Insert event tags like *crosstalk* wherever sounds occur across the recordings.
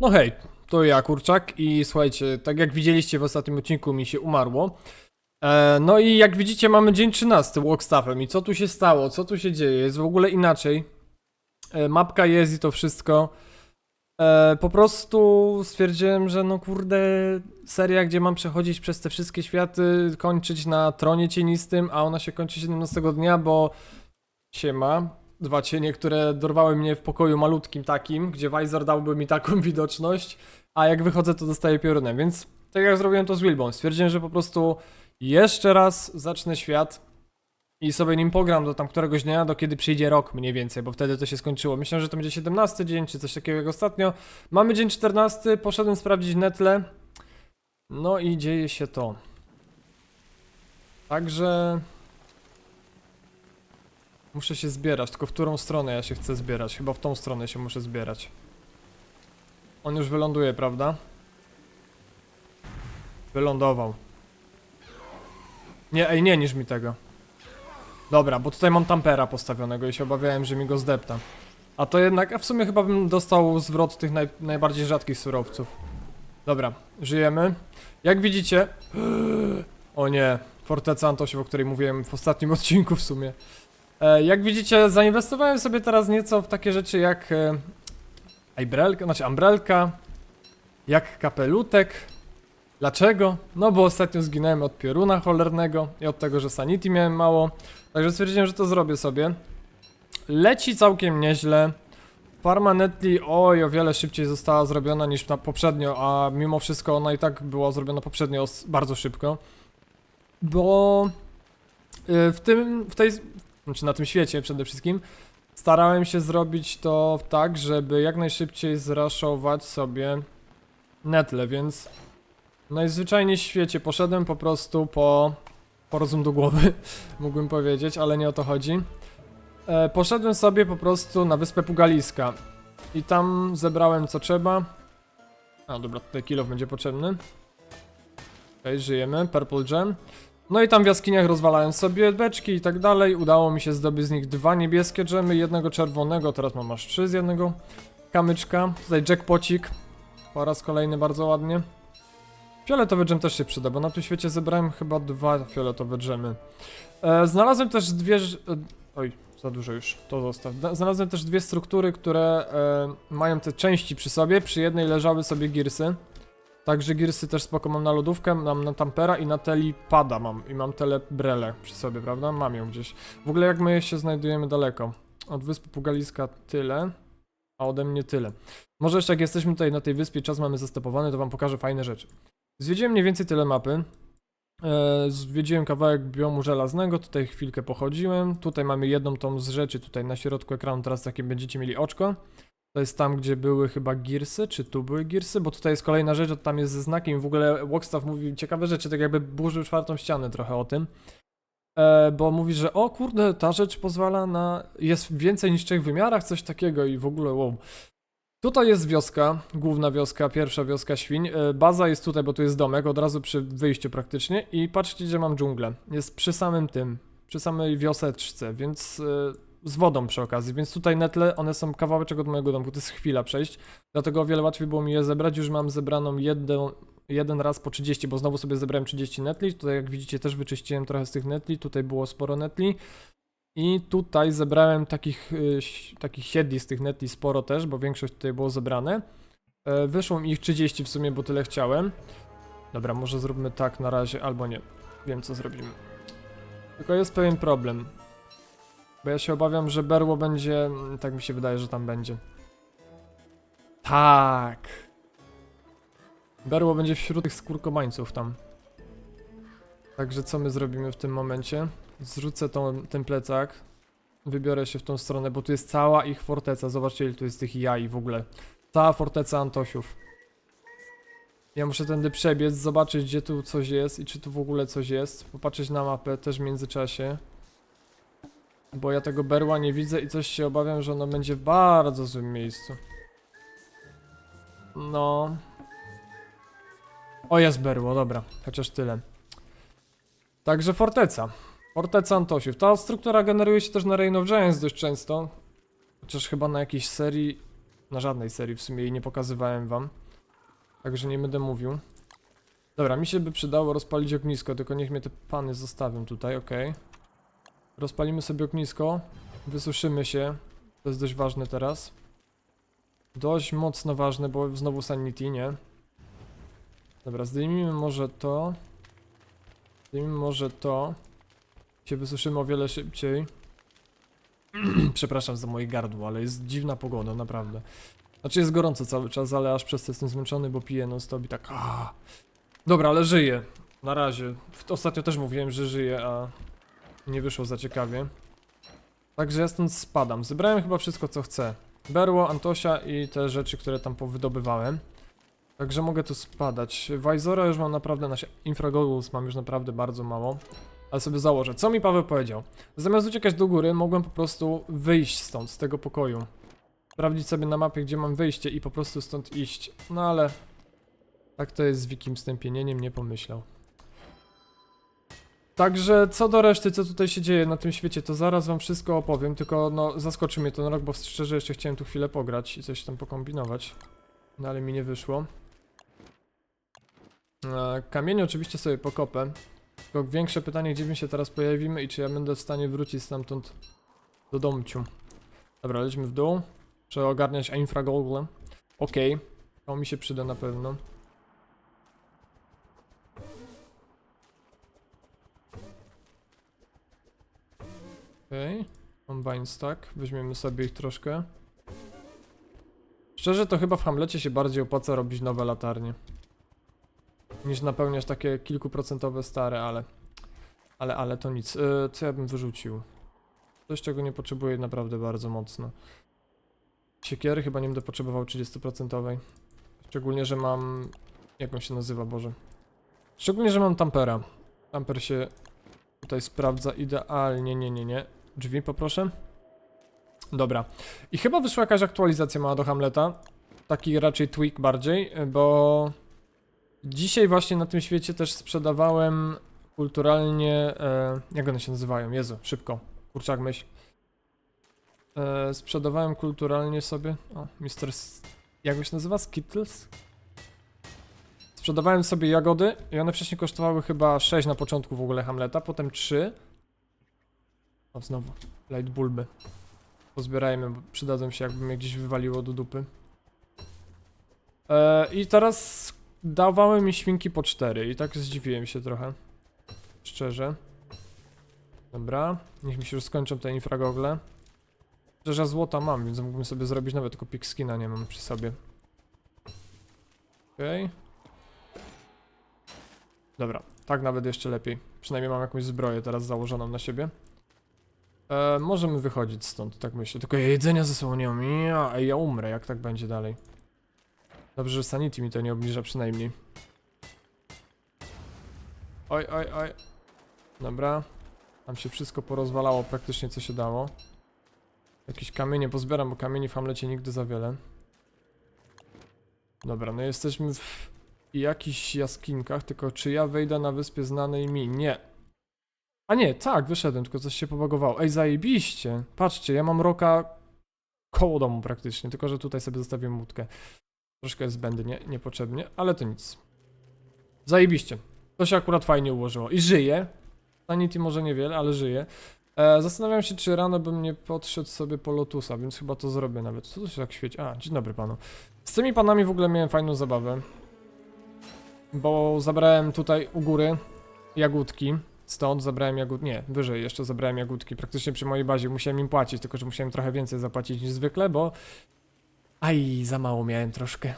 No hej, to ja Kurczak i słuchajcie, tak jak widzieliście w ostatnim odcinku mi się umarło. E, no i jak widzicie mamy dzień 13 walkstaffem i co tu się stało, co tu się dzieje, jest w ogóle inaczej. E, mapka jest i to wszystko. E, po prostu stwierdziłem, że no kurde, seria, gdzie mam przechodzić przez te wszystkie światy, kończyć na tronie cienistym, a ona się kończy 17 dnia, bo siema, dwa cienie, które dorwały mnie w pokoju malutkim takim, gdzie Visor dałby mi taką *laughs* widoczność, a jak wychodzę to dostaję piorunem, więc tak jak zrobiłem to z Wilbą, stwierdziłem, że po prostu jeszcze raz zacznę świat i sobie nim pogram do tam któregoś dnia, do kiedy przyjdzie rok mniej więcej, bo wtedy to się skończyło. Myślę, że to będzie 17 dzień, czy coś takiego jak ostatnio. Mamy dzień 14, poszedłem sprawdzić netle. No i dzieje się to. Także... Muszę się zbierać, tylko w którą stronę ja się chcę zbierać? Chyba w tą stronę się muszę zbierać. On już wyląduje, prawda? Wylądował. Nie, ej, nie niż mi tego. Dobra, bo tutaj mam tampera postawionego i się obawiałem, że mi go zdepta. A to jednak, a w sumie chyba bym dostał zwrot tych naj, najbardziej rzadkich surowców. Dobra, żyjemy. Jak widzicie... *gasps* O nie, Forteca Antosiów, o której mówiłem w ostatnim *laughs* odcinku w sumie. E, jak widzicie, zainwestowałem sobie teraz nieco w takie rzeczy jak e, Umbrelka, znaczy Umbrelka, jak kapelutek. Dlaczego? No bo ostatnio zginąłem od pioruna cholernego i od tego, że sanity miałem mało. Także stwierdziłem, że to zrobię sobie. Leci całkiem nieźle. Farma Netli, oj, o wiele szybciej została zrobiona niż na poprzednio, a mimo wszystko ona i tak była zrobiona poprzednio bardzo szybko. Bo y, w tym, w tej, znaczy na tym świecie przede wszystkim, starałem się zrobić to tak, żeby jak najszybciej zraszować sobie netle, więc najzwyczajniej w świecie poszedłem po prostu po, po rozum do głowy, *laughs* mógłbym powiedzieć, ale nie o to chodzi. E, poszedłem sobie po prostu na wyspę Pugaliska i tam zebrałem co trzeba. A dobra, tutaj kilof będzie potrzebny. Okej, żyjemy, Purple Gem. No i tam w jaskiniach rozwalałem sobie beczki i tak dalej. Udało mi się zdobyć z nich dwa niebieskie dżemy, jednego czerwonego, teraz mam aż trzy z jednego kamyczka. Tutaj jackpocik. Po raz kolejny bardzo ładnie. Fioletowy dżem też się przyda, bo na tym świecie zebrałem chyba dwa fioletowe dżemy. E, znalazłem też dwie... E, oj, za dużo już, to zostaw. Znalazłem też dwie struktury, które e, mają te części przy sobie. Przy jednej leżały sobie girsy. Także girsy też spoko mam na lodówkę, mam na tampera i na telipada mam. I mam telebrele przy sobie, prawda? Mam ją gdzieś. W ogóle jak my się znajdujemy daleko. Od wyspy Pugaliska tyle, a ode mnie tyle. Może jeszcze jak jesteśmy tutaj na tej wyspie, czas mamy zastepowany, to wam pokażę fajne rzeczy. Zwiedziłem mniej więcej tyle mapy. E, zwiedziłem kawałek biomu żelaznego, tutaj chwilkę pochodziłem. Tutaj mamy jedną tą z rzeczy, tutaj na środku ekranu, teraz takie będziecie mieli oczko. To jest tam, gdzie były chyba girsy, czy tu były girsy, bo tutaj jest kolejna rzecz, to tam jest ze znakiem w ogóle Walkstaff mówi ciekawe rzeczy, tak jakby burzył czwartą ścianę trochę o tym. E, bo mówi, że o kurde, ta rzecz pozwala na... jest więcej niż w trzech wymiarach, coś takiego i w ogóle wow. Tutaj jest wioska, główna wioska, pierwsza wioska świń. E, Baza jest tutaj, bo tu jest domek, od razu przy wyjściu praktycznie. I patrzcie, gdzie mam dżunglę. Jest przy samym tym, przy samej wioseczce, więc e, z wodą przy okazji. Więc tutaj netle, one są kawałeczek od mojego domku, to jest chwila przejść. Dlatego o wiele łatwiej było mi je zebrać. Już mam zebraną jedną, jeden raz po 30, bo znowu sobie zebrałem 30 netli. Tutaj jak widzicie też wyczyściłem trochę z tych netli. Tutaj było sporo netli. I tutaj zebrałem takich, y, takich siedli z tych netli sporo też, bo większość tutaj było zebrane. E, Wyszło mi ich 30 w sumie, bo tyle chciałem. Dobra, może zróbmy tak na razie, albo nie. Wiem co zrobimy. Tylko jest pewien problem. Bo ja się obawiam, że berło będzie... mm, Tak mi się wydaje, że tam będzie. Tak. Berło będzie wśród tych skórkomańców tam. Także co my zrobimy w tym momencie? Zrzucę tą, ten plecak. Wybiorę się w tą stronę, bo tu jest cała ich forteca. Zobaczcie, ile tu jest tych jaj w ogóle. Cała forteca Antosiów. Ja muszę tędy przebiec, zobaczyć, gdzie tu coś jest i czy tu w ogóle coś jest. Popatrzeć na mapę też w międzyczasie. Bo ja tego berła nie widzę i coś się obawiam, że ono będzie w bardzo złym miejscu. No. O, jest berło, dobra. Chociaż tyle. Także forteca. Forteca Antosiów. Ta struktura generuje się też na Reign of Giants dość często. Chociaż chyba na jakiejś serii Na żadnej serii w sumie jej nie pokazywałem wam. Także nie będę mówił. Dobra, mi się by przydało rozpalić ognisko, tylko niech mnie te pany zostawią tutaj, okej. Rozpalimy sobie ognisko, wysuszymy się. To jest dość ważne teraz. Dość mocno ważne, bo znowu sanity, nie? Dobra, zdejmijmy może to. Zdejmijmy może to. Się wysuszymy o wiele szybciej. *clears throat* Przepraszam za moje gardło, ale jest dziwna pogoda, naprawdę. Znaczy jest gorąco cały czas, ale aż przez to jestem zmęczony, bo piję non stop i tak aaa. Dobra, ale żyję. Na razie. Ostatnio też mówiłem, że żyję, a nie wyszło za ciekawie. Także ja stąd spadam. Zebrałem chyba wszystko, co chcę. Berło, Antosia i te rzeczy, które tam powydobywałem. Także mogę tu spadać. Wajzora już mam naprawdę, nasze infragoggles mam już naprawdę bardzo mało. Ale sobie założę. Co mi Paweł powiedział? Zamiast uciekać do góry, mogłem po prostu wyjść stąd, z tego pokoju. Sprawdzić sobie na mapie, gdzie mam wyjście i po prostu stąd iść. No ale... Tak to jest z wikim stępienieniem, nie pomyślał. Także co do reszty, co tutaj się dzieje na tym świecie, to zaraz wam wszystko opowiem, tylko no zaskoczy mnie ten rok, bo szczerze jeszcze chciałem tu chwilę pograć i coś tam pokombinować. No ale mi nie wyszło. E, Kamienie oczywiście sobie pokopę. Tylko większe pytanie, gdzie my się teraz pojawimy i czy ja będę w stanie wrócić stamtąd do domciu. Dobra, lecimy w dół. Trzeba ogarniać infragoggle. Okej, to mi się przyda na pewno. Okej, combine stack. Weźmiemy sobie ich troszkę. Szczerze to chyba w Hamlecie się bardziej opłaca robić nowe latarnie. Niż napełniać takie kilkuprocentowe stare, ale... Ale, ale to nic. Yy, co ja bym wyrzucił? Coś czego nie potrzebuję naprawdę bardzo mocno. Siekiery chyba nie będę potrzebował 30%. Szczególnie, że mam... Jak on się nazywa, Boże? Szczególnie, że mam tampera. Tamper się tutaj sprawdza idealnie. Nie, nie, nie. Drzwi poproszę. Dobra. I chyba wyszła jakaś aktualizacja mała do Hamleta. Taki raczej tweak bardziej, bo... Dzisiaj właśnie na tym świecie też sprzedawałem kulturalnie... E, jak one się nazywają? Jezu, szybko. Kurczak myśl. E, sprzedawałem kulturalnie sobie. O, Mr. Jak się nazywa? Skittles? Sprzedawałem sobie jagody i one wcześniej kosztowały chyba 6 na początku w ogóle Hamleta, potem 3. O, znowu. Light bulby. Pozbierajmy, bo przydadzą się, jakby mnie gdzieś wywaliło do dupy. E, I teraz dawały mi świnki po 4 i tak zdziwiłem się trochę. Szczerze. Dobra, niech mi się już skończą te infragogle. Szczerze złota mam, więc mógłbym sobie zrobić nawet, tylko pigskina nie mam przy sobie. Okej. Dobra, tak nawet jeszcze lepiej. Przynajmniej mam jakąś zbroję teraz założoną na siebie. E, możemy wychodzić stąd, tak myślę. Tylko ja jedzenia ze sobą nie mam. Ja, ja umrę, jak tak będzie dalej. Dobrze, że sanity mi to nie obniża przynajmniej. Oj, oj, oj. Dobra. Tam się wszystko porozwalało praktycznie co się dało. Jakieś kamienie pozbieram, bo kamieni w Hamlecie nigdy za wiele. Dobra, no jesteśmy w jakichś jaskinkach, tylko czy ja wejdę na wyspie znanej mi? Nie. A nie, tak, wyszedłem, tylko coś się pobagowało. Ej, zajebiście. Patrzcie, ja mam roka koło domu praktycznie, tylko że tutaj sobie zostawiłem łódkę. Troszkę jest zbędnie, niepotrzebnie, ale to nic. Zajebiście. To się akurat fajnie ułożyło. I żyje. Sanity może niewiele, ale żyje. E, zastanawiam się, czy rano bym nie podszedł sobie po Lotusa, więc chyba to zrobię nawet. Co to się tak świeci? A, dzień dobry panu. Z tymi panami w ogóle miałem fajną zabawę. Bo zabrałem tutaj u góry jagódki. Stąd zabrałem jagód... Nie, wyżej jeszcze zabrałem jagódki. Praktycznie przy mojej bazie musiałem im płacić, tylko że musiałem trochę więcej zapłacić niż zwykle, bo... Aj, za mało miałem troszkę.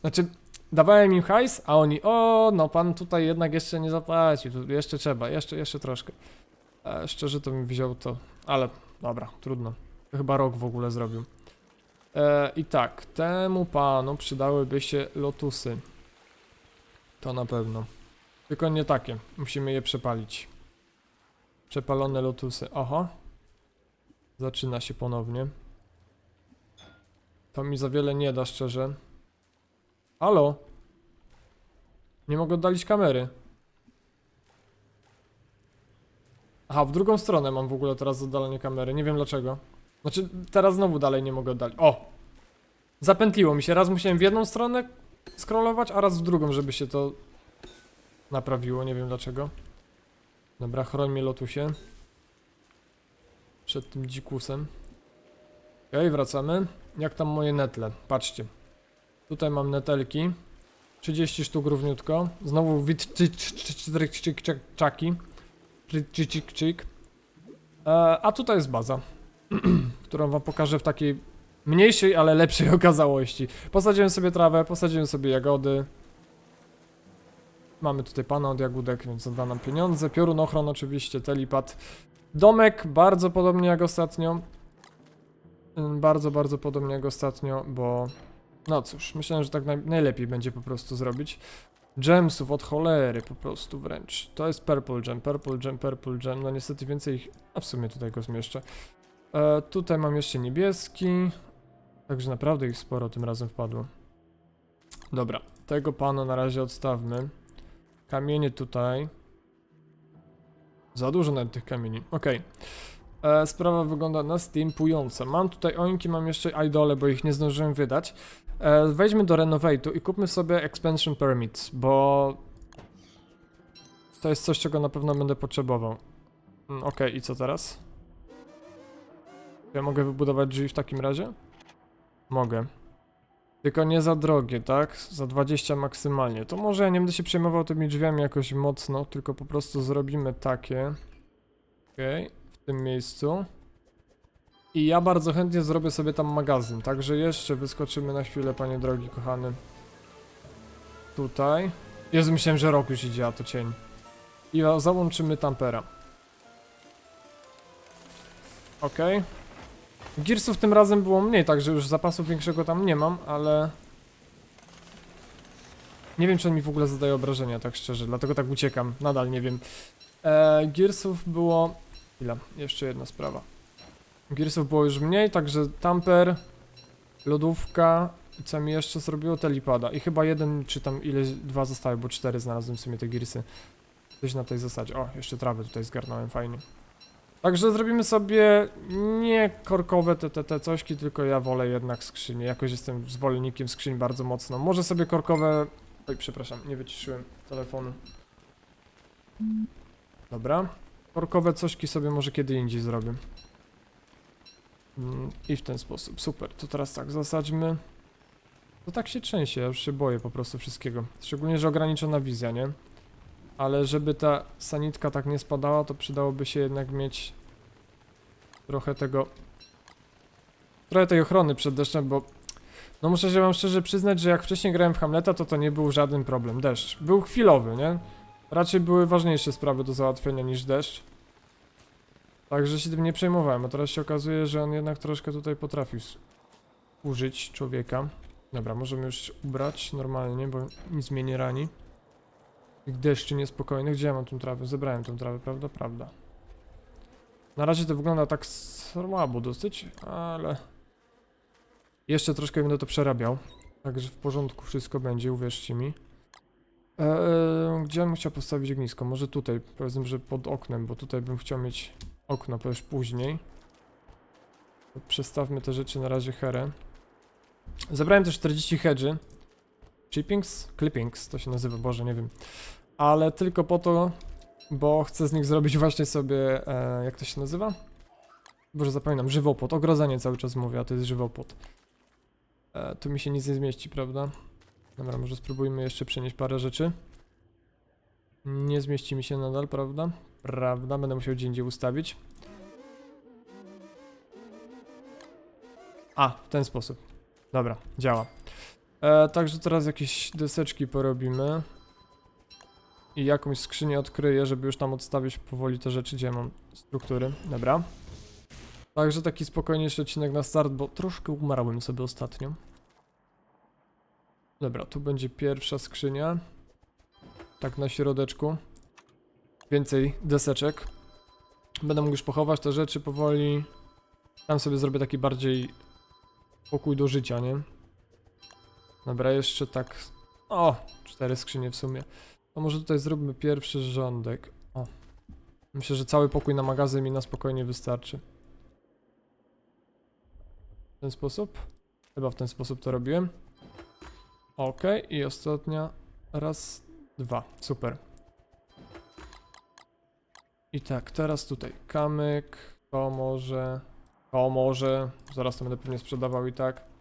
Znaczy, dawałem im hajs, a oni, o, no pan tutaj jednak jeszcze nie zapłacił, jeszcze trzeba, jeszcze, jeszcze troszkę. E, szczerze to mi wziął to, ale dobra, trudno. Chyba rok w ogóle zrobił. E, I tak, temu panu przydałyby się lotusy. To na pewno. Tylko nie takie, musimy je przepalić. Przepalone lotusy, oho. Zaczyna się ponownie. To mi za wiele nie da, szczerze. Halo? Nie mogę oddalić kamery. Aha, w drugą stronę mam w ogóle teraz oddalenie kamery. Nie wiem dlaczego. Znaczy, teraz znowu dalej nie mogę oddalić. O! Zapętliło mi się. Raz musiałem w jedną stronę scrollować, a raz w drugą, żeby się to naprawiło. Nie wiem dlaczego. Dobra, chroń mnie lotusie. Przed tym dzikusem. Okej, wracamy. Jak tam moje netle? Patrzcie. Tutaj mam netelki. 30 sztuk równiutko. Znowu wit czaki. Czyk. E, A tutaj jest baza, którą wam pokażę w takiej mniejszej, ale lepszej okazałości. Posadziłem sobie trawę, posadziłem sobie jagody. Mamy tutaj pana od jagódek, więc da nam pieniądze. Piorunochron oczywiście, telipad. Domek bardzo podobnie jak ostatnio. Ym, Bardzo, bardzo podobnie jak ostatnio, bo... No cóż, myślałem, że tak naj najlepiej będzie po prostu zrobić. Gemsów od cholery po prostu wręcz. To jest purple gem, purple gem, purple gem. No niestety więcej ich... A w sumie tutaj go zmieszczę. E, tutaj mam jeszcze niebieski. Także naprawdę ich sporo tym razem wpadło. Dobra, tego pana na razie odstawmy. Kamienie tutaj. Za dużo nawet tych kamieni. Okej. E, Sprawa wygląda następująco. Mam tutaj oinki, mam jeszcze idole, bo ich nie zdążyłem wydać. E, wejdźmy do Renovate'u i kupmy sobie Expansion Permit, bo to jest coś, czego na pewno będę potrzebował. Mm, Okej, i co teraz? Ja mogę wybudować drzwi w takim razie? Mogę. Tylko nie za drogie, tak? Za 20 maksymalnie. To może ja nie będę się przejmował tymi drzwiami jakoś mocno, tylko po prostu zrobimy takie. Okej, w tym miejscu. I ja bardzo chętnie zrobię sobie tam magazyn, także jeszcze wyskoczymy na chwilę, panie drogi, kochany. Tutaj. Jezu, myślałem, że rok już idzie, a to cień. I załączymy tampera. Okej. Gearsów tym razem było mniej, także już zapasu większego tam nie mam, ale... Nie wiem, czy on mi w ogóle zadaje obrażenia, tak szczerze, dlatego tak uciekam, nadal nie wiem. Eee, Gearsów było... Chwila, jeszcze jedna sprawa. Gearsów było już mniej, także tamper, lodówka co mi jeszcze zrobiło? Telipada. I chyba jeden, czy tam ileś, dwa zostały, bo cztery znalazłem w sumie te Gearsy. Coś na tej zasadzie. O, jeszcze trawę tutaj zgarnąłem, fajnie. Także zrobimy sobie nie korkowe te, te, te cośki, tylko ja wolę jednak skrzynie. Jakoś jestem zwolennikiem skrzyń bardzo mocno. Może sobie korkowe... Oj, przepraszam, nie wyciszyłem telefonu. Dobra. Korkowe cośki sobie może kiedy indziej zrobię. Mm, I w ten sposób, super. To teraz tak, zasadźmy. To tak się trzęsie, ja już się boję po prostu wszystkiego. Szczególnie, że ograniczona wizja, nie? Ale żeby ta sanitka tak nie spadała, to przydałoby się jednak mieć trochę tego... Trochę tej ochrony przed deszczem, bo... No muszę się wam szczerze przyznać, że jak wcześniej grałem w Hamleta, to to nie był żaden problem. Deszcz. Był chwilowy, nie? Raczej były ważniejsze sprawy do załatwienia niż deszcz. Także się tym nie przejmowałem, a teraz się okazuje, że on jednak troszkę tutaj potrafił użyć człowieka. Dobra, możemy już ubrać normalnie, bo nic mnie nie rani. Deszczy niespokojnych. Gdzie ja mam tą trawę? Zebrałem tą trawę, prawda? Prawda. Na razie to wygląda tak słabo dosyć, ale... Jeszcze troszkę będę to przerabiał. Także w porządku wszystko będzie, uwierzcie mi. Eee, gdzie bym chciał postawić ognisko? Może tutaj, powiedzmy, że pod oknem, bo tutaj bym chciał mieć okno, już później. Przestawmy te rzeczy na razie herę. Zebrałem też 40 hedży. Chippings? Clippings to się nazywa, boże, nie wiem. Ale tylko po to, bo chcę z nich zrobić właśnie sobie, e, jak to się nazywa? Boże, zapominam, żywopłot. Ogrodzenie cały czas mówię, a to jest żywopłot. E, tu mi się nic nie zmieści, prawda? Dobra, może spróbujmy jeszcze przenieść parę rzeczy. Nie zmieści mi się nadal, prawda? Prawda, będę musiał gdzie indziej ustawić. A, w ten sposób. Dobra, działa. E, także teraz jakieś deseczki porobimy. I jakąś skrzynię odkryję, żeby już tam odstawić powoli te rzeczy, gdzie mam struktury. Dobra. Także taki spokojniejszy odcinek na start, bo troszkę umarłem sobie ostatnio. Dobra, tu będzie pierwsza skrzynia. Tak na środeczku. Więcej deseczek. Będę mógł już pochować te rzeczy powoli. Tam sobie zrobię taki bardziej pokój do życia, nie? Dobra, jeszcze tak. O! Cztery skrzynie w sumie. To może tutaj zróbmy pierwszy rządek. O. Myślę, że cały pokój na magazyn mi na spokojnie wystarczy. W ten sposób. Chyba w ten sposób to robiłem. Ok, i ostatnia. Raz, dwa. Super. I tak, teraz tutaj kamyk, to może, to może, zaraz to będę pewnie sprzedawał i tak.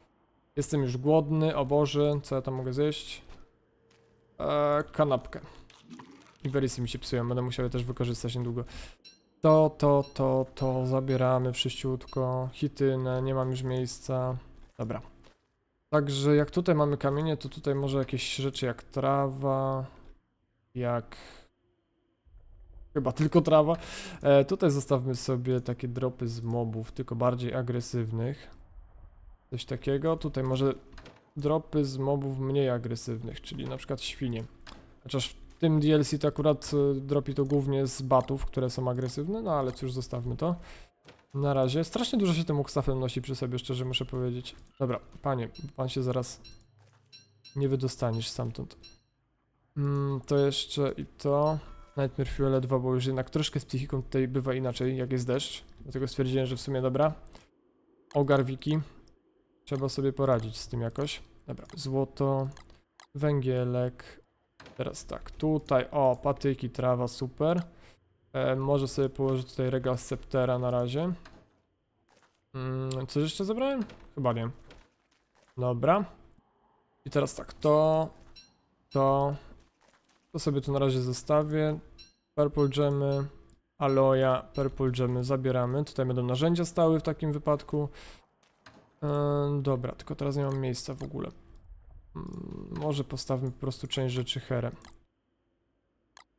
Jestem już głodny, o Boże, co ja tam mogę zjeść? Eee, kanapkę. I werisy mi się psują, będę musiał je też wykorzystać niedługo. To, to, to, to zabieramy wszyściutko. Hitynę, nie mam już miejsca. Dobra. Także jak tutaj mamy kamienie, to tutaj może jakieś rzeczy jak trawa, jak... Chyba tylko trawa. E, tutaj zostawmy sobie takie dropy z mobów, tylko bardziej agresywnych. Coś takiego. Tutaj może dropy z mobów mniej agresywnych, czyli na przykład świnie. Chociaż w tym DLC to akurat e, dropi to głównie z batów, które są agresywne, no ale cóż, zostawmy to. Na razie. Strasznie dużo się tym ukstafem nosi przy sobie, szczerze muszę powiedzieć. Dobra, panie, pan się zaraz nie wydostaniesz stamtąd. Mm, to jeszcze i to. Nightmare Fuel 2, bo już jednak troszkę z psychiką tutaj bywa inaczej, jak jest deszcz. Dlatego stwierdziłem, że w sumie dobra. Ogar wiki. Trzeba sobie poradzić z tym jakoś. Dobra, złoto, węgielek. Teraz tak, tutaj, o, patyki, trawa, super. E, może sobie położyć tutaj regał Sceptera na razie. Mm, coś jeszcze zabrałem? Chyba nie. Dobra. I teraz tak, to, to, to sobie tu na razie zostawię. Purple Gemy, Aloja, Purple Gemy zabieramy. Tutaj będą narzędzia stały w takim wypadku. E, dobra, tylko teraz nie mam miejsca w ogóle. Mm, może postawmy po prostu część rzeczy herem.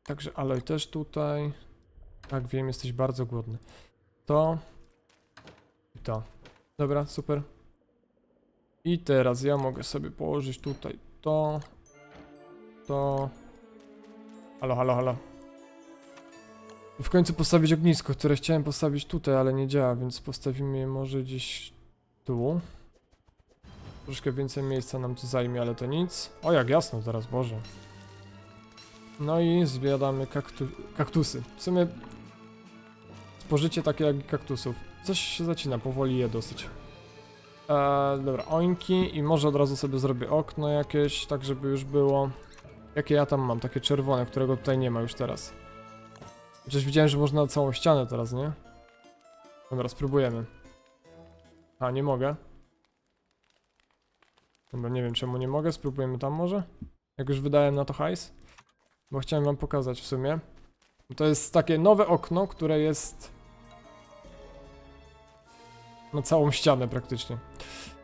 Także Aloj też tutaj. Tak, wiem, jesteś bardzo głodny. To. I to. Dobra, super. I teraz ja mogę sobie położyć tutaj to. To. Halo, halo, halo. W końcu postawić ognisko, które chciałem postawić tutaj, ale nie działa, więc postawimy je może gdzieś tu. Troszkę więcej miejsca nam tu zajmie, ale to nic. O, jak jasno teraz, Boże. No i zbieramy kaktu kaktusy. W sumie spożycie takie jak kaktusów. Coś się zacina, powoli je dosyć. Eee, dobra, ońki i może od razu sobie zrobię okno jakieś, tak żeby już było. Jakie ja tam mam? Takie czerwone, którego tutaj nie ma już teraz. Chociaż widziałem, że można na całą ścianę teraz, nie? Dobra, spróbujemy. A, nie mogę. Dobra, nie wiem czemu nie mogę, spróbujemy tam może? Jak już wydałem na to hajs? Bo chciałem wam pokazać w sumie. To jest takie nowe okno, które jest na całą ścianę praktycznie.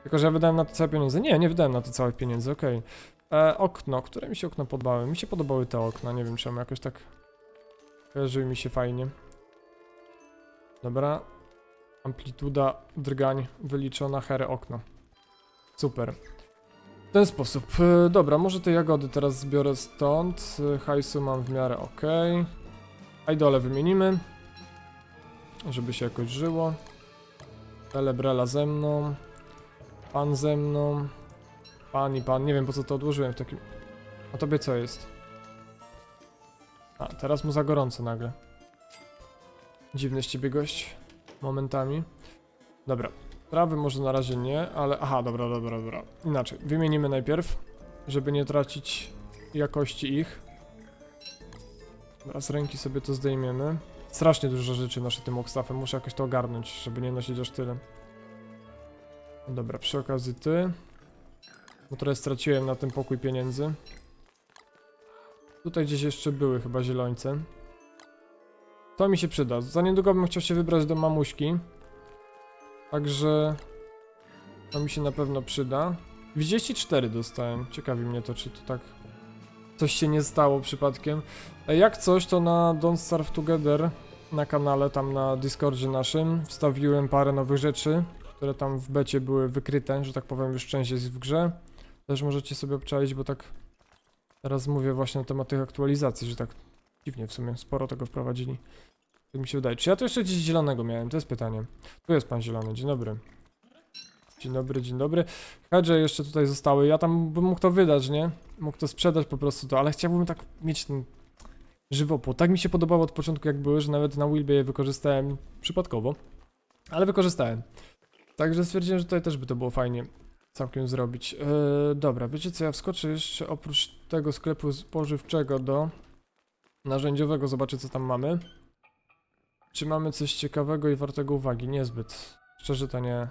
Tylko, że ja wydałem na to całe pieniądze. Nie, nie wydałem na to całych pieniędzy, okej. E, Okno, które mi się okna podobały? Mi się podobały te okna, nie wiem czemu, jakoś tak kojarzyły mi się fajnie. Dobra. Amplituda drgań wyliczona, here okno. Super. W ten sposób. E, Dobra, może te jagody teraz zbiorę stąd. E, Hajsu mam w miarę ok. Idole wymienimy. Żeby się jakoś żyło. Celebrela ze mną. Pan ze mną. Pan i pan. Nie wiem po co to odłożyłem w takim... A tobie co jest? A, teraz mu za gorąco nagle. Dziwny z ciebie gość. Momentami. Dobra. Trawy może na razie nie, ale... Aha, dobra, dobra, dobra. Inaczej. Wymienimy najpierw, żeby nie tracić jakości ich. Dobra, z ręki sobie to zdejmiemy. Strasznie dużo rzeczy noszę tym okstafem, muszę jakoś to ogarnąć, żeby nie nosić aż tyle. Dobra, przy okazji ty. Bo trochę straciłem na ten pokój pieniędzy. Tutaj gdzieś jeszcze były chyba zielońce. To mi się przyda. Za niedługo bym chciał się wybrać do mamuśki. Także... To mi się na pewno przyda. 24 dostałem. Ciekawi mnie to, czy to tak... Coś się nie stało przypadkiem. E, Jak coś, to na Don't Starve Together na kanale, tam na Discordzie naszym, wstawiłem parę nowych rzeczy, które tam w becie były wykryte, że tak powiem, już część jest w grze. Też możecie sobie obczaić, bo tak teraz mówię właśnie na temat tych aktualizacji, że tak dziwnie w sumie, sporo tego wprowadzili. Tak mi się wydaje. Czy ja tu jeszcze gdzieś zielonego miałem? To jest pytanie. Tu jest pan zielony, dzień dobry. Dzień dobry, dzień dobry. Hedże jeszcze tutaj zostały. Ja tam bym mógł to wydać, nie? Mógł to sprzedać po prostu to, ale chciałbym tak mieć ten żywopłot. Tak mi się podobało od początku jak były, że nawet na Wilbie je wykorzystałem przypadkowo. Ale wykorzystałem. Także stwierdziłem, że tutaj też by to było fajnie. całkiem zrobić. E, dobra, wiecie co, ja wskoczę jeszcze oprócz tego sklepu spożywczego do narzędziowego, zobaczę co tam mamy. Czy mamy coś ciekawego i wartego uwagi? Niezbyt. Szczerze to nie...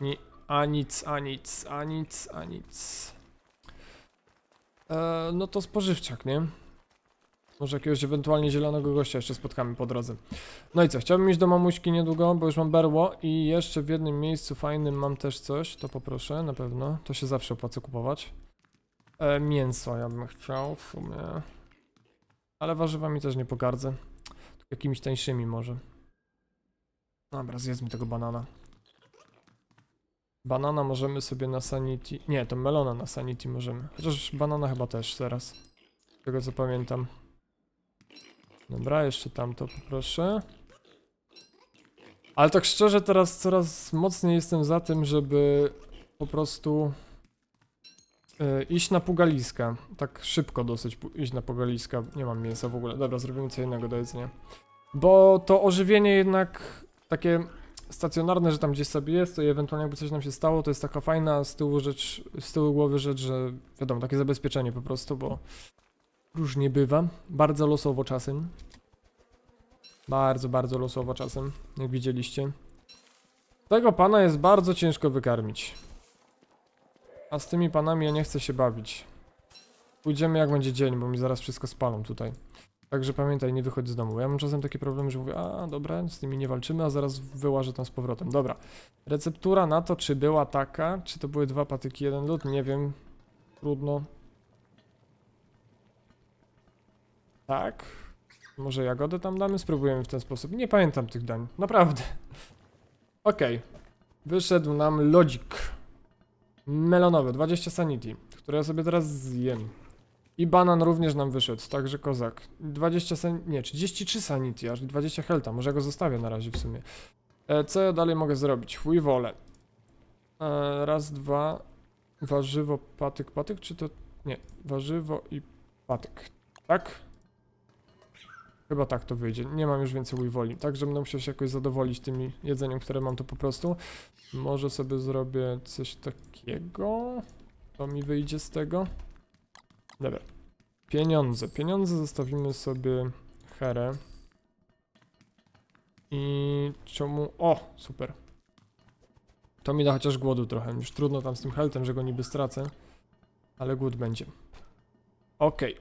nie a nic, a nic, a nic, a nic. E, no to spożywczak, nie? Może jakiegoś ewentualnie zielonego gościa jeszcze spotkamy po drodze. No i co, chciałbym iść do mamuśki niedługo, bo już mam berło i jeszcze w jednym miejscu fajnym mam też coś, to poproszę, na pewno. To się zawsze opłaca kupować. E, mięso ja bym chciał w sumie. Ale warzywami też nie pogardzę. Jakimiś tańszymi może. Dobra, zjedzmy tego banana. Banana możemy sobie na sanity... Nie, to melona na sanity możemy. Chociaż banana chyba też teraz. Z tego co pamiętam. Dobra, jeszcze tamto poproszę. Ale tak szczerze teraz coraz mocniej jestem za tym, żeby po prostu iść na pugaliska. Tak szybko dosyć iść na pugaliska. Nie mam mięsa w ogóle. Dobra, zrobimy co innego do jedzenia. Bo to ożywienie jednak takie stacjonarne, że tam gdzieś sobie jest, to i ewentualnie jakby coś nam się stało, to jest taka fajna z tyłu rzecz, z tyłu głowy rzecz, że wiadomo, takie zabezpieczenie po prostu, bo różnie bywa. Bardzo losowo czasem. Bardzo, bardzo losowo czasem, jak widzieliście. Tego pana jest bardzo ciężko wykarmić. A z tymi panami ja nie chcę się bawić. Pójdziemy jak będzie dzień, bo mi zaraz wszystko spalą tutaj. Także pamiętaj, nie wychodź z domu. Ja mam czasem takie problemy, że mówię, a dobra, z tymi nie walczymy, a zaraz wyłażę tam z powrotem. Dobra. Receptura na to, czy była taka, czy to były dwa patyki, jeden lód, nie wiem. Trudno. Tak. Może jagodę tam damy? Spróbujemy w ten sposób. Nie pamiętam tych dań. Naprawdę. Okej. Wyszedł nam lodzik. Melonowy, 20 sanity, które ja sobie teraz zjem. I banan również nam wyszedł, także kozak. 20 san... nie, 33 sanity, aż 20 helta, może go zostawię na razie w sumie. E, co ja dalej mogę zrobić? Chuj wolę. E, raz, dwa, warzywo, patyk, patyk, czy to... nie, warzywo i patyk, tak? Chyba tak to wyjdzie, nie mam już więcej woli, także będę musiał się jakoś zadowolić tymi jedzeniem, które mam to po prostu. Może sobie zrobię coś takiego, to mi wyjdzie z tego. Dobra. Pieniądze. Pieniądze zostawimy sobie herę. I czemu... O! Super. To mi da chociaż głodu trochę. Już trudno tam z tym heltem, że go niby stracę. Ale głód będzie. Okej.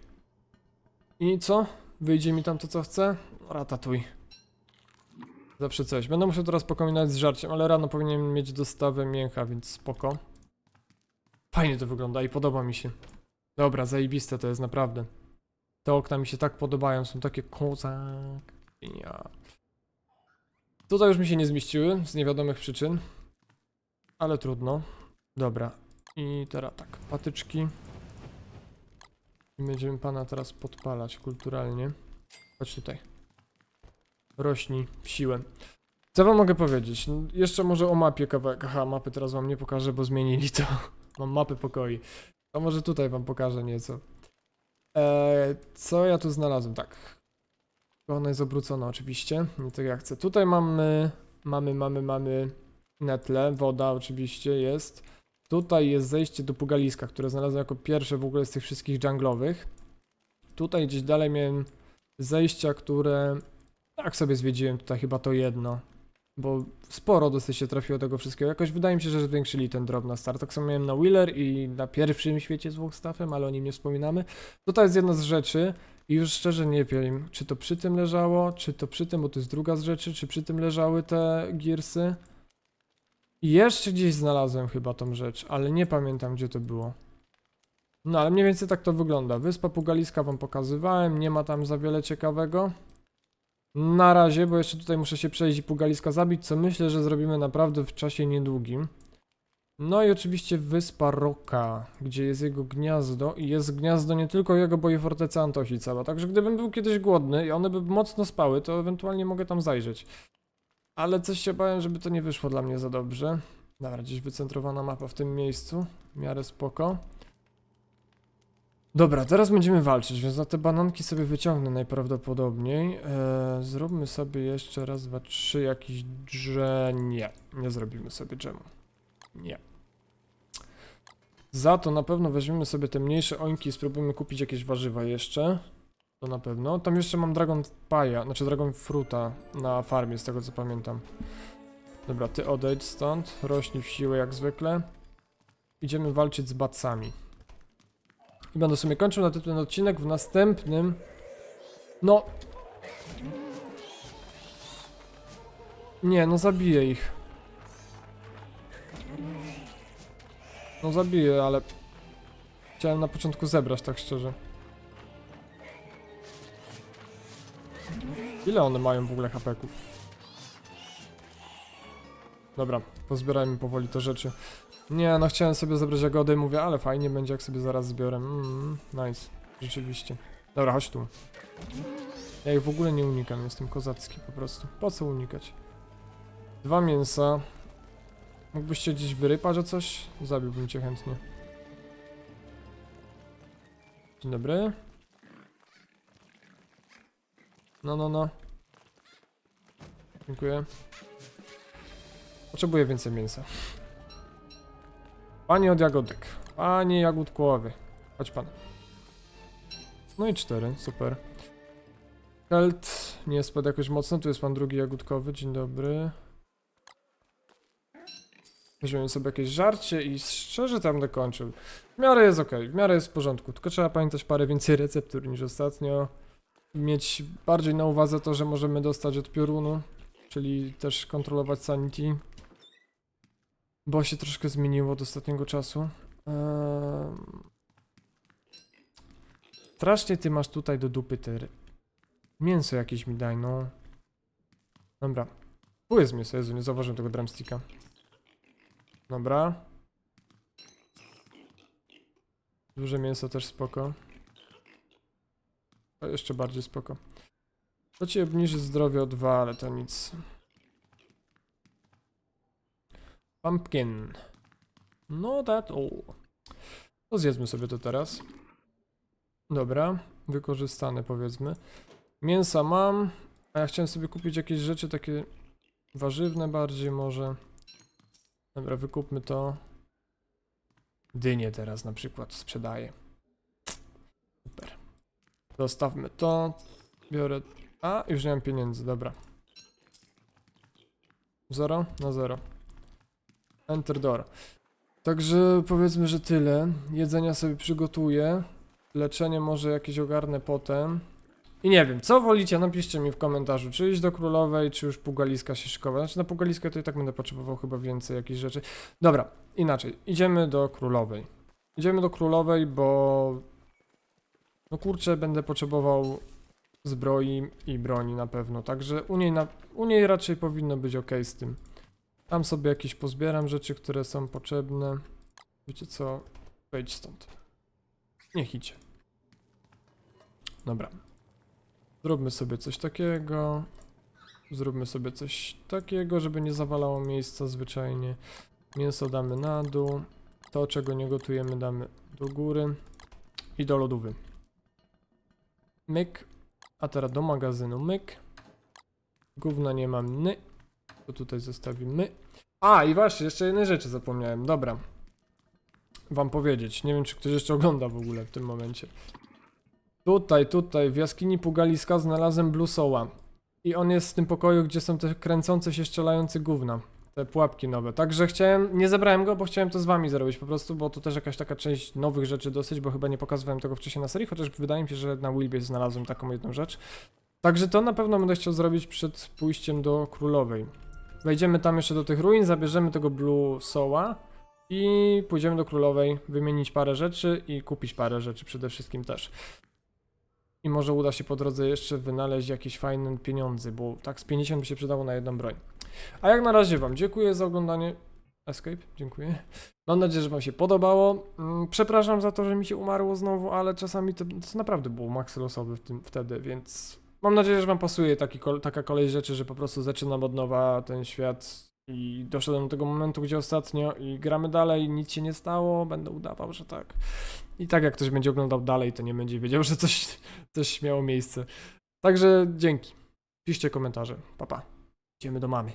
I co? Wyjdzie mi tam to, co chcę? Ratatuj. Zawsze coś. Będę musiał teraz pokombinować z żarciem, ale rano powinien mieć dostawę mięcha, więc spoko. Fajnie to wygląda i podoba mi się. Dobra, zajebiste to jest naprawdę. Te okna mi się tak podobają, są takie kozak. Ja. Tutaj już mi się nie zmieściły z niewiadomych przyczyn. Ale trudno. Dobra. I teraz tak, patyczki. Będziemy pana teraz podpalać kulturalnie. Chodź tutaj. Rośnij w siłę. Co wam mogę powiedzieć? No, Jeszcze może o mapie kawałek. Aha, mapy teraz wam nie pokażę, bo zmienili to. *laughs* Mam mapy pokoi. To może tutaj wam pokażę nieco. Eee, co ja tu znalazłem? Tak. Ona jest obrócona oczywiście, nie tak jak chcę. Tutaj mamy, mamy, mamy, mamy na tle, woda oczywiście jest. Tutaj jest zejście do pugaliska, które znalazłem jako pierwsze w ogóle z tych wszystkich dżunglowych. Tutaj gdzieś dalej miałem zejścia, które tak sobie zwiedziłem tutaj chyba to jedno. Bo sporo dosyć się trafiło tego wszystkiego. Jakoś wydaje mi się, że zwiększyli ten drop na start. Tak samo miałem na Wheeler i na pierwszym świecie z Walkstaffem, ale o nim nie wspominamy. Tutaj jest jedna z rzeczy i już szczerze nie wiem, czy to przy tym leżało, czy to przy tym, bo to jest druga z rzeczy, czy przy tym leżały te gearsy. Jeszcze gdzieś znalazłem chyba tą rzecz, ale nie pamiętam gdzie to było. No ale mniej więcej tak to wygląda. Wyspa Pugaliska wam pokazywałem, nie ma tam za wiele ciekawego. Na razie, bo jeszcze tutaj muszę się przejść i Pugaliska zabić, co myślę, że zrobimy naprawdę w czasie niedługim. No i oczywiście wyspa Roka, gdzie jest jego gniazdo i jest gniazdo nie tylko jego, bo i forteca Antosi cała. Także gdybym był kiedyś głodny i one by mocno spały, to ewentualnie mogę tam zajrzeć. Ale coś się bałem, żeby to nie wyszło dla mnie za dobrze. Dobra, gdzieś wycentrowana mapa w tym miejscu. W miarę spoko. Dobra, teraz będziemy walczyć, więc na te bananki sobie wyciągnę najprawdopodobniej. Eee, zróbmy sobie jeszcze raz, dwa, trzy jakiś drze... Nie, nie zrobimy sobie dżemu. Nie. Za to na pewno weźmiemy sobie te mniejsze ońki i spróbujemy kupić jakieś warzywa jeszcze. To na pewno. Tam jeszcze mam Dragon Paja, znaczy Dragon Fruta na farmie, z tego co pamiętam. Dobra, ty odejdź stąd, rośnij w siłę jak zwykle. Idziemy walczyć z bacami. I będę sobie kończył na ten odcinek w następnym. No. Nie, no zabiję ich. No zabiję, ale chciałem na początku zebrać, tak szczerze. Ile one mają w ogóle hapeków? Dobra, pozbierajmy powoli te rzeczy. Nie, no chciałem sobie zebrać jagody, mówię, ale fajnie będzie jak sobie zaraz zbiorę. Mm, nice, rzeczywiście. Dobra, chodź tu. Ja ich w ogóle nie unikam, jestem kozacki po prostu. Po co unikać? Dwa mięsa. Mógłbyście gdzieś wyrypać o coś? Zabiłbym cię chętnie. Dzień dobry. No, no, no. Dziękuję. Potrzebuję więcej mięsa. Panie od jagodek. Panie jagódkowy. Chodź pan. No i cztery, super. Kelt nie pod jakoś mocno, tu jest pan drugi jagódkowy, dzień dobry. Weźmiemy sobie jakieś żarcie i szczerze tam dokończył. W miarę jest ok, w miarę jest w porządku, tylko trzeba pamiętać parę więcej receptur niż ostatnio. Mieć bardziej na uwadze to, że możemy dostać od piorunu, czyli też kontrolować sanity. Bo się troszkę zmieniło od ostatniego czasu. Eee... Strasznie ty masz tutaj do dupy te Mięso jakieś mi daj, no. Dobra. Tu jest mięso, Jezu, nie zauważyłem tego drumsticka. Dobra. Duże mięso też spoko. To jeszcze bardziej spoko. To ci obniży zdrowie o dwa, ale to nic. Pumpkin. No that all. To zjedzmy sobie to teraz. Dobra, wykorzystane powiedzmy. Mięsa mam, a ja chciałem sobie kupić jakieś rzeczy takie warzywne bardziej może. Dobra, wykupmy to. Dynię teraz na przykład sprzedaję. Zostawmy to. Biorę. A, już nie mam pieniędzy, dobra. Zero na zero. Enter door. Także powiedzmy, że tyle. Jedzenia sobie przygotuję. Leczenie może jakieś ogarnę potem. I nie wiem, co wolicie, napiszcie mi w komentarzu, czy iść do królowej, czy już pugaliska się szykować. Znaczy na pugaliska to i tak będę potrzebował chyba więcej jakichś rzeczy. Dobra, inaczej, idziemy do królowej. Idziemy do królowej, bo... No kurczę, będę potrzebował zbroi i broni na pewno, także u niej, na... u niej raczej powinno być ok z tym. Tam sobie jakieś pozbieram rzeczy, które są potrzebne. Wiecie co? Wejdź stąd. Niech idzie. Dobra. Zróbmy sobie coś takiego. Zróbmy sobie coś takiego, żeby nie zawalało miejsca zwyczajnie. Mięso damy na dół. To, czego nie gotujemy, damy do góry. I do lodówy. Myk. A teraz do magazynu myk. Gówna nie mam ny. To tutaj zostawimy. A, i właśnie, jeszcze jednej rzeczy zapomniałem. Dobra. Wam powiedzieć. Nie wiem, czy ktoś jeszcze ogląda w ogóle w tym momencie. Tutaj, tutaj, w jaskini Pugaliska znalazłem Blue Soła. I on jest w tym pokoju, gdzie są te kręcące się, strzelające gówna. Te pułapki nowe. Także chciałem, nie zebrałem go, bo chciałem to z wami zrobić po prostu, bo to też jakaś taka część nowych rzeczy dosyć, bo chyba nie pokazywałem tego wcześniej na serii, chociaż wydaje mi się, że na Wilbie znalazłem taką jedną rzecz. Także to na pewno będę chciał zrobić przed pójściem do Królowej. Wejdziemy tam jeszcze do tych ruin, zabierzemy tego Blue Soła i pójdziemy do Królowej, wymienić parę rzeczy i kupić parę rzeczy przede wszystkim też. I może uda się po drodze jeszcze wynaleźć jakieś fajne pieniądze, bo tak z 50 by się przydało na jedną broń. A jak na razie Wam dziękuję za oglądanie. Escape, dziękuję. Mam nadzieję, że Wam się podobało. Mm, Przepraszam za to, że mi się umarło znowu, ale czasami to, to naprawdę było max losowy w tym, wtedy, więc mam nadzieję, że Wam pasuje taki, taka kolej rzeczy, że po prostu zaczynam od nowa ten świat i doszedłem do tego momentu, gdzie ostatnio i gramy dalej, nic się nie stało, będę udawał, że tak. I tak jak ktoś będzie oglądał dalej, to nie będzie wiedział, *laughs* że coś, coś miało miejsce. Także dzięki. Piszcie komentarze. Pa, pa. Idziemy do mamy.